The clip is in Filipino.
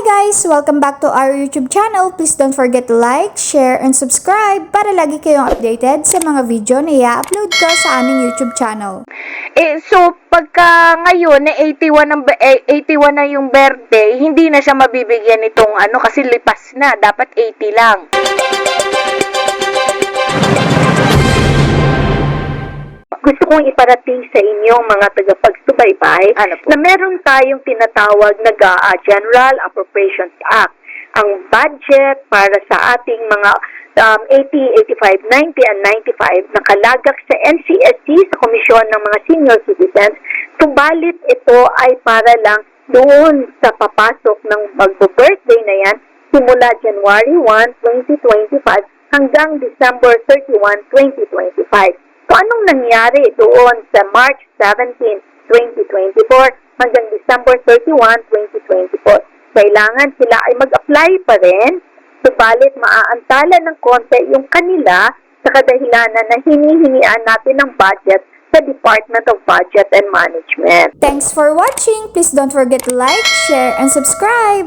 guys! Welcome back to our YouTube channel. Please don't forget to like, share, and subscribe para lagi kayong updated sa mga video na i-upload ko sa aming YouTube channel. Eh, so, pagka ngayon, na 81, ang, ba- eh, 81 na yung birthday, hindi na siya mabibigyan nitong ano, kasi lipas na. Dapat 80 lang. Gusto kong iparating sa inyo mga tagapagsubaybay Ano po? na meron tayong tinatawag na GAA, General Appropriations Act. Ang budget para sa ating mga um, 80, 85, 90, and 95 nakalagak sa NCSC, sa Komisyon ng mga Senior Citizens, subalit ito ay para lang doon sa papasok ng magbo-birthday na yan simula January 1, 2025 hanggang December 31, 2025. So, anong nangyari doon sa March 17, 2024 hanggang December 31, 2024? Kailangan sila ay mag-apply pa rin, subalit maaantala ng konti yung kanila sa kadahilanan na hinihingian natin ng budget sa Department of Budget and Management. Thanks for watching! Please don't forget to like, share, and subscribe!